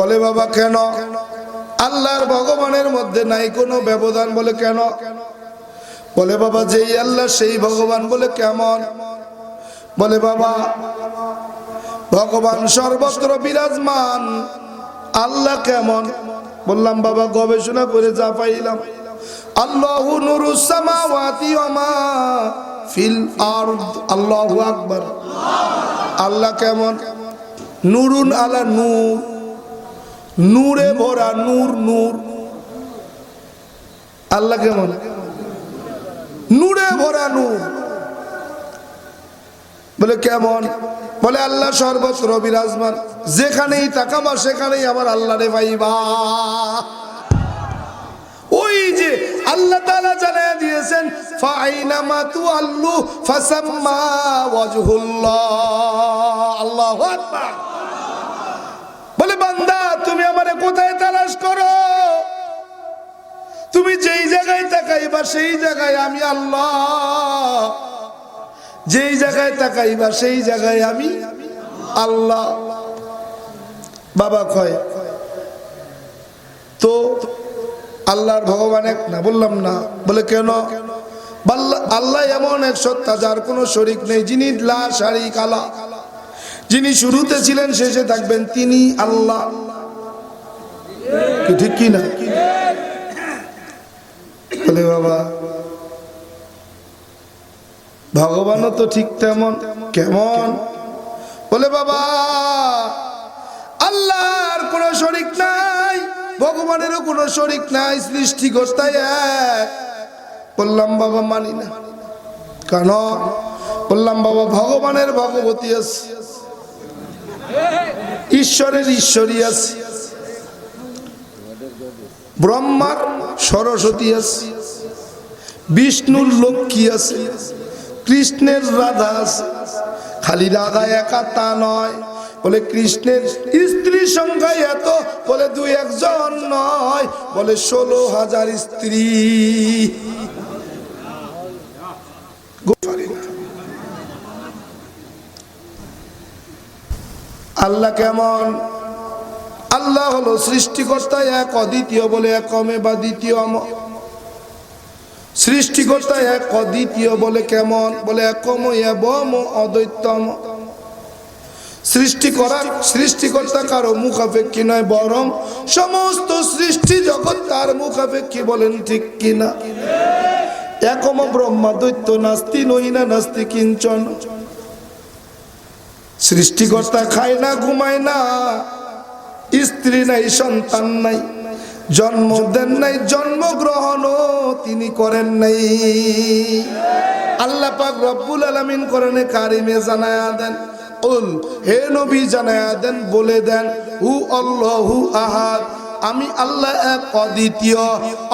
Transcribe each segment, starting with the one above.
বলে বাবা, কেন? আল্লাহর ভগবানের মধ্যে নাই কোনো ব্যবধান বলে কেন? বলে বাবা, যেই আল্লাহ সেই ভগবান বলে কেমন? বলে বাবা, ভগবান সর্বত্র বিরাজমান, আল্লাহ কেমন? বললাম, বাবা, গবেষণা করে যা পাইলাম। আকবার। আল্লাহ কেমন? নুরুন আলা নূর। নূরে ভরা নূর নূর। আল্লাহ কেমন? নূরে ভরা নূর। বলে, কেমন? বলে, আল্লাহ সর্বত্র বিরাজমান। যেখানেই তাকাবা, সেখানেই আমার আল্লাহ রে ভাইবা ওই যে আল্লাহ তাআলা জানায় দিয়েছেন ফাইনামা তুআল্লু ফাসাম্মা ওয়াজহুল্লাহ। আল্লাহু আকবার। তুমি আমারে কোথায় তালাশ করো? তুমি যেই জায়গায় তাকাইবা, সেই জায়গায় আমি আল্লাহ। যেই জায়গায় তাকাইবা, সেই জায়গায় আমি আল্লাহ। বাবা কয়, তো আল্লাহর ভগবান এক না? বললাম, না। বলে, কেন? আল্লাহ এমন এক সত্তা যার কোনো শরিক নেই, যিনি লা শারিক আলা। যিনি শুরুতে ছিলেন, শেষে থাকবেন, তিনি আল্লাহ। কি, ঠিক কি না? বলে বাবা, ভগবানও তো ঠিক তেমন, কেমন? বলে বাবা, আল্লাহর কোনো শরিক নাই, ভগবানেরও কোনো শরিক নাই সৃষ্টিকর্তায় এক। বললাম, বাবা, মানি না। কেন? বললাম, বাবা, ভগবানের ভগবতী আছে। ঈশ্বরের ঈশ্বরী আছে। ব্রহ্মার সরস্বতী আছে, বিষ্ণুর লক্ষ্মী আছে, কৃষ্ণের রাধা আছে। খালি রাধা একা তা নয়, বলে কৃষ্ণের স্ত্রী সংখ্যা এত, বলে দুই একজন নয়, বলে ষোলো হাজার স্ত্রী। আল্লাহ কেমন? আল্লাহ হলো সৃষ্টিকর্তা, এক অদ্বিতীয় বলে একমে বা দ্বিতীয় অম- সৃষ্টিকর্তা এক অদ্বিতীয় বলে কেমন? বলে একম এবং অদ্বৈতম। সৃষ্টি করার সৃষ্টিকর্তা কারও মুখাপেক্ষী নয়, বরং সমস্ত সৃষ্টি জগৎ তার মুখাপেক্ষী বলেন ঠিক কিনা? একম ব্রহ্মা দৈত্য নাস্তি, নহিনা নাস্তি কিঞ্চন। সৃষ্টিকর্তা খায় না, ঘুমায় না স্ত্রী নাই, সন্তান নাই, জন্ম দেন নাই, জন্মগ্রহণও তিনি করেন নাই। আল্লাহ পাক রব্বুল আলামিন করেন কারিমে জানায়া দেন, উল, হে নবী জানায়া দেন, বলে দেন, হু আল্লাহু আহাদ। আমি আল্লাহ এক অদ্বিতীয়,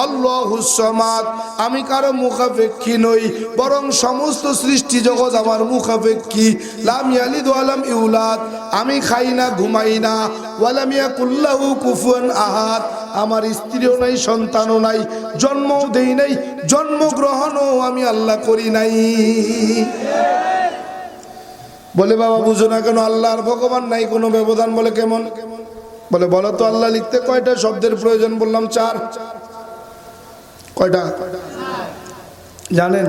আল্লাহু সমাদ। আমি কারও মুখাপেক্ষী নই, বরং সমস্ত সৃষ্টি জগৎ আমার মুখাপেক্ষী। লাম ইয়ালিদ ওয়ালাম ইউলাদ, আমি খাই না, ঘুমাই না। ওয়ালাম ইয়াকুল্লাহু কুফুয়ান আহাদ, আমার স্ত্রীও নাই, সন্তানও নাই, জন্মও দেই নাই, জন্মগ্রহণও আমি আল্লাহ করি নাই। বলে বাবা বুঝো না কেন, আল্লাহর ভগবান নাই, কোনো ব্যবধান বলে কেমন কেমন? বলে, বলো তো আল্লাহ লিখতে কয়টা শব্দের প্রয়োজন? বললাম, চার। কয়টা? জানেন?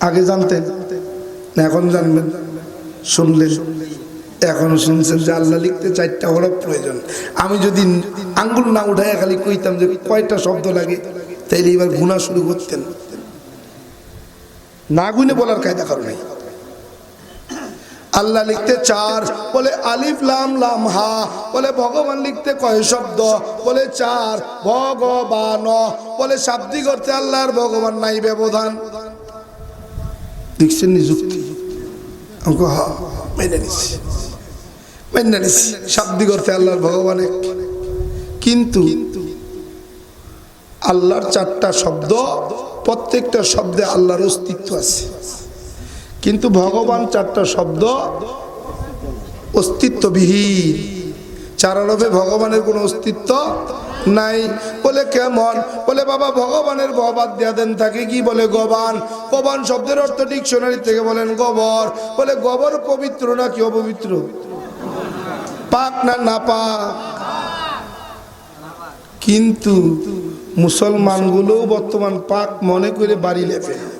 আগে জানতেন। এখন জানবেন। শুনলেন। এখন শুনছেন যে আল্লাহ লিখতে চারটা হরফ প্রয়োজন। আমি যদি আঙ্গুল না উঠায় খালি কইতাম যে কয়টা শব্দ লাগে, তাইলে এবার গুণা শুরু করতেন। না গুনে বলার কায়দা কারণ নাই। আল্লাহ লিখতে চার, বলে আলিফ, লাম লাম, হা, বলে ভগবান লিখতে কয় শব্দ, বলে চার, ভগবান, বলে শাব্দিক অর্থে আল্লাহর ভগবান নাই ব্যবধান। দেখছেন নি যুক্তি? আমাকে শাব্দিক অর্থে আল্লাহর ভগবান এক। কিন্তু আল্লাহর চারটা শব্দ, প্রত্যেকটা শব্দে আল্লাহর অস্তিত্ব আছে। কিন্তু ভগবান চারটা শব্দ অস্তিত্ববিহীন। চারানবে ভগবানের কোনো অস্তিত্ব নাই। বলে কেমন? বলে, বাবা, ভগবানের গবাদ দেয়া দেন থাকে কি বলে গবান? গবান শব্দের অর্থ ডিকশনারি থেকে বলেন, গোবর। বলে, গোবর পবিত্র না কি অপবিত্র? পাক না না পাক? কিন্তু মুসলমানগুলো বর্তমান পাক মনে করে বাড়ি লেপে।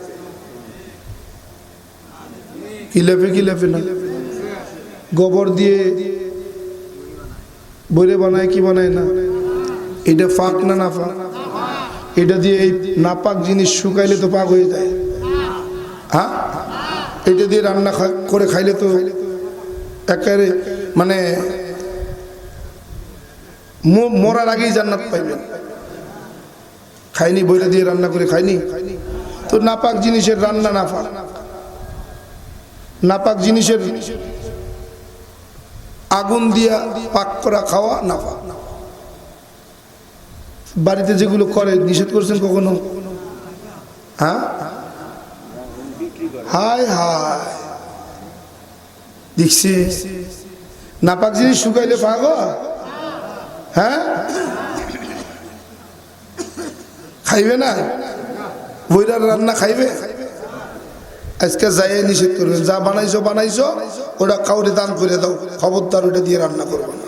লেপে কি লেপে না? গোবর দিয়ে বইরে বানায়, কি বানায় না? এটা ফাঁক না না ফাঁক এটা দিয়ে এই নাপাক জিনিস শুকাইলে তো পাক হয়ে যায়। হ্যাঁ এটা দিয়ে রান্না করে খাইলে তো একেবারে মানে মরার আগেই জান্নাত পাইবেন খাইনি বইটা দিয়ে রান্না করে খাইনি? তো নাপাক জিনিসের রান্না নাফাক। নাপাক জিনিসের আগুন দিয়া পাক করা খাওয়া নাফাক বাড়িতে যেগুলো করে, নিষেধ করছেন কখনো? হ্যাঁ? হায় হায়। দেখছি। নাপাক জিনিস শুকাইলে পাগ হ্যাঁ? খাইবে না? বইরার রান্না খাইবে? আজকে যাইয়ে নিষেধ করবেন, যা বানাইছো বানাইছো, ওটা কাউরে দান করে দাও, খবরদার ওটা দিয়ে রান্না করব। না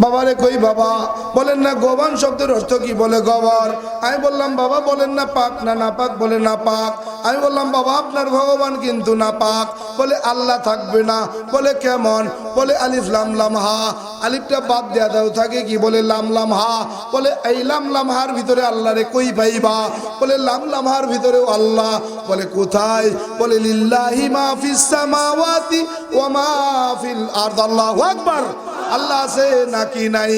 বাবারে কই বাবা? বলেন না গোবান শব্দের অর্থ কি? বলে গোবর। আমি বললাম, বাবা, বলেন না পাক না না পাক বলে না পাক। আমি বললাম, বাবা, আপনার ভগবান কিন্তু না পাক। বলে, আল্লাহ থাকবে না। বলে, কেমন? বলে, আলিফ লাম, হা। আলিফটা বাদ দেয়া দাও, থাকে কি? বলে, লাম লাম, হা। বলে, এই লাম লাম, হার ভিতরে আল্লাহ রে কই পাইবা? বলে, লাম লাম, হার ভিতরেও আল্লাহ। বলে, কোথায়? বলে, লিল্লাহি মা ফিস সামাওয়াতি ওয়া মা ফিল আরদ। আল্লাহু আকবার। আল্লাহ আছে নাকি নাই?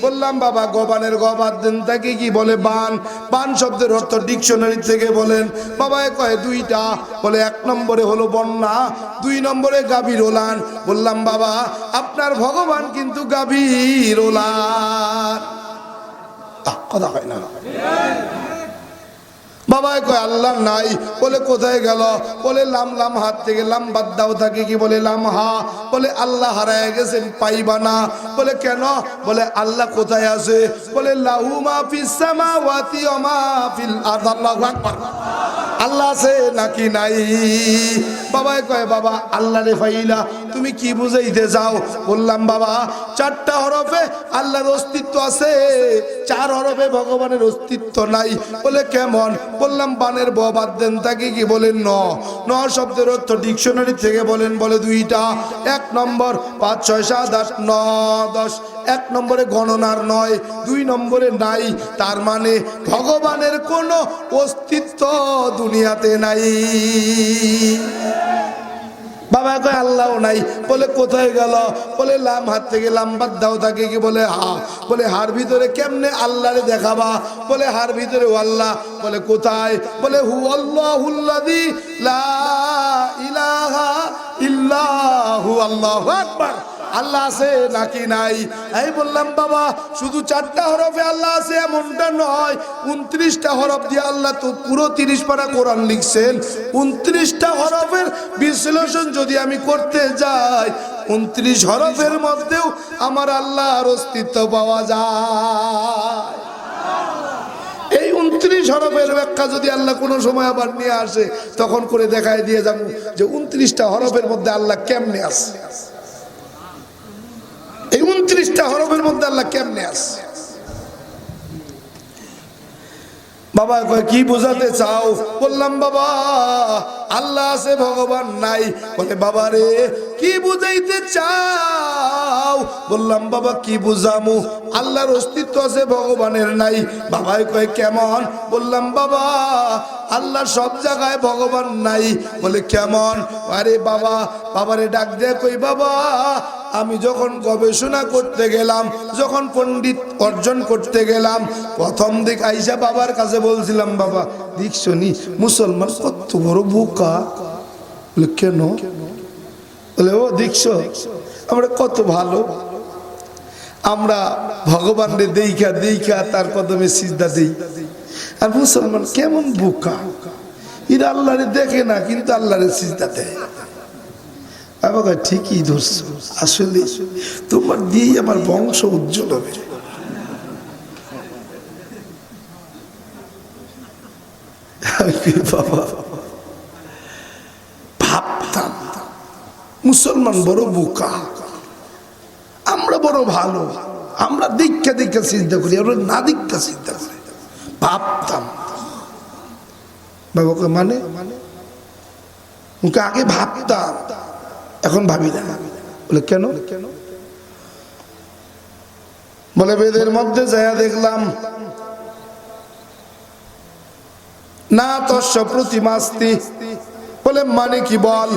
বললাম, বাবা, গবানের গবাদ দিন। তাকে কি বলে বান? বান শব্দের অর্থ ডিকশনারি থেকে বলেন। বাবা কয়, দুইটা। বলে, এক নম্বরে হলো বন্যা, দুই নম্বরে গাভীর ওলান বললাম, বাবা, আপনার ভগবান কিন্তু গাভীর ওলান কথা হয় না। বাবা কয়, আল্লাহ নাই। বলে, কোথায় গেল? বলে, লাম লাম, হাত থেকে লাম বাদ দাও থাকে কি? বলে, লাম, হা। বলে, আল্লাহ হারায় গেছেন, পাইবা না। বলে, কেন? বলে, আল্লাহ কোথায় আছে? বলে, লাহু মা ফিস সামাওয়াতি ওয়া মা ফিল আরদ। আল্লাহু আকবার। আল্লাহ আছে নাকি নাই? বাবাই কয়, বাবা, আল্লাহ রে ফাইলা, তুমি কি বুঝাইতে যাও বললাম, বাবা, চারটা হরফে আল্লাহর অস্তিত্ব আছে, চার হরফে ভগবানের অস্তিত্ব নাই। বলে, কেমন? বললাম, বানের ব বাদ দেন, তাকে কি বলেন ন? ন শব্দের অর্থ ডিকশনারি থেকে বলেন, বলে দুইটা। এক নম্বর, পাঁচ, ছয়, সাত, আট, ন, দশ। এক নম্বরে গণনার নয়, দুই নম্বরে নাই। তার মানে ভগবানের কোনো অস্তিত্ব দুনিয়াতে নাই। বাবা কয় আল্লাহ নাই। বলে, কোথায় গেল? বলে, লাম হাত থেকে লাম বাদ দাও তাকে কি বলে? হা বলে হার ভিতরে কেমনে আল্লাহরে দেখাবা? বলে হার ভিতরে আল্লাহ। বলে, কোথায়? বলে, হু আল্লাহুল্লাদি লা ইলাহা ইল্লাহু, আল্লাহু আকবার। আল্লাহ আছে নাকি নাই? এই বললাম, বাবা, শুধু চারটা হরফে আল্লাহ আছে, এমনটা নয়। উনত্রিশটা হরফ দিয়ে আল্লাহ তো পুরো তিরিশ পারা কোরআন লিখছেন। উনত্রিশটা হরফের বিশ্লেষণ যদি আমি করতে যাই, উনত্রিশ হরফের মধ্যেও আমার আল্লাহর অস্তিত্ব পাওয়া যায়। এই উনত্রিশ হরফের ব্যাখ্যা যদি আল্লাহ কোনো সময় আবার নিয়ে আসে, তখন করে দেখায় দিয়ে যাব যে উনত্রিশটা হরফের মধ্যে আল্লাহ কেমনে আছে। এই উনত্রিশটা হরফের মধ্যে আল্লাহ কেমনে আছে? বাবা কয়, কি বোঝাতে চাও? বললাম, বাবা, আল্লাহ আছে, ভগবান নাই। বলে, বাবা রে, কি বুঝাইতে চাও? বললাম, বাবা, কি বুঝামু? আল্লাহর অস্তিত্ব আছে, ভগবানের নাই। বাবাই কয়, কেমন? বললাম, বাবা, আল্লাহ সব জায়গায় ভগবান নাই। বলে, কেমন? আরে বাবা বাবারে ডাক দে কই বাবা, আমি যখন গবেষণা করতে গেলাম, যখন পণ্ডিত অর্জন করতে গেলাম, প্রথম দিক আইসা বাবার কাছে বলছিলাম, বাবা দেখছ নি মুসলমান কত বড় বোকা। কেন? বলে, ও দেখছ আমরা কত ভালো। আমরা ভগবানের দেইখা দেইখা, তার কদমে সিজদা দেই। আর মুসলমান কেমন বোকা। এরা আল্লাহরে দেখে না, কিন্তু আল্লাহরে সিজদা দেয়। বাবা ঠিকই ধরছো। আসলে তোমার দিয়েই আমার বংশ উজ্জ্বল হবে। মুসলমান বড় বোকা। আমরা বড় ভালো। আমরা দীক্ষা দীক্ষা চিন্তা করি, আমরা না দীক্ষা চিন্তা করি। ভাবতাম। বাবাকে মানে? মুখে আগে ভাবতাম। এখন ভাবি না। বলে, কেন? বলে, বেদের মধ্যে যায়া দেখলাম না তস্য প্রতিমাস্তি। বলে মানে কি বল?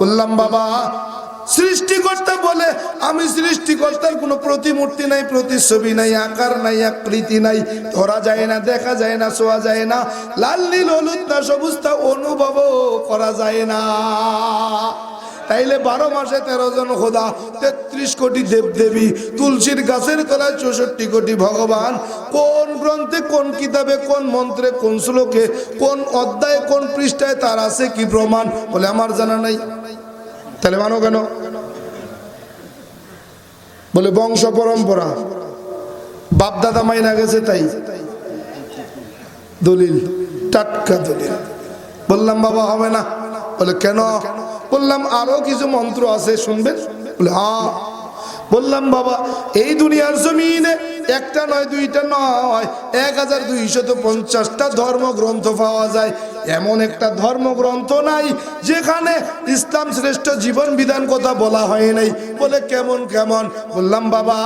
বললাম, বাবা, সৃষ্টিকর্তা বলে, আমি সৃষ্টিকর্তার কোনো প্রতিমূর্তি নাই, প্রতিচ্ছবি নাই, আকার নাই, আকৃতি নাই। ধরা যায় না, দেখা যায় না, শোয়া যায় না। লাল, নীল, হলুদ না সবুজ তা অনুভব করা যায় না। তাইলে বারো মাসে তেরো জন খোদা, তেত্রিশ কোটি দেবদেবী, তুলসীর গাছের তলায় চৌষট্টি কোটি ভগবান। কোন গ্রন্থে, কোন কিতাবে, কোন মন্ত্রে, কোন শ্লোকে, কোন অধ্যায়, কোন পৃষ্ঠায় তার আছে কি প্রমাণ? বলে আমার জানা নাই। তাহলে মানো কেন? বলে বংশ পরম্পরা। বাপ দাদা মাইনা গেছে তাই। দলিল, টাটকা দলিল। বললাম, বাবা, হবে না। বলে, কেন? বললাম, আরও কিছু মন্ত্র আছে, শুনবেন? হ্যাঁ বললাম, বাবা, এই দুনিয়ার জমিনে একটা নয়, দুইটা নয়, এক হাজার দুইশত পঞ্চাশটা ধর্মগ্রন্থ পাওয়া যায়। এমন একটা ধর্মগ্রন্থ নাই, যেখানে ইসলাম শ্রেষ্ঠ জীবন বিধান কথা বলা হয় নাই। বলে, কেমন কেমন? বললাম, বাবা,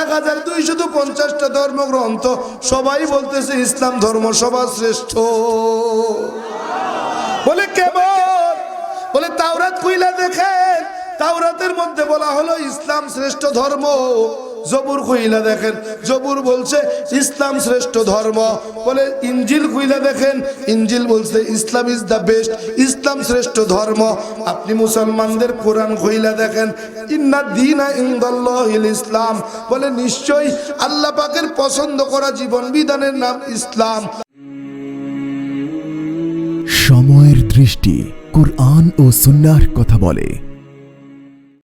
এক হাজার দুইশত পঞ্চাশটা ধর্মগ্রন্থ, সবাই বলতেছে ইসলাম ধর্ম সবার শ্রেষ্ঠ। বলে, কেমন? তাওরাত কইলা দেখেন। তাওরাতের মধ্যে বলা হলো, ইসলাম শ্রেষ্ঠ ধর্ম। জবুর কইলা দেখেন। জবুর বলছে, ইসলাম শ্রেষ্ঠ ধর্ম। বলে ইঞ্জিল কইলা দেখেন। ইঞ্জিল বলছে, ইসলাম ইজ দ্য বেস্ট। ইসলাম শ্রেষ্ঠ ধর্ম। আপনি মুসলমানদের কোরআন কইলা দেখেন। ইন্না দিনা ইনদাল্লাহিল ইসলাম। বলে, নিশ্চয়ই আল্লাহ পাকের পছন্দ করা জীবন বিধানের নাম ইসলাম। সময়ের দৃষ্টি কুরআন ও সুন্নার কথা বলে।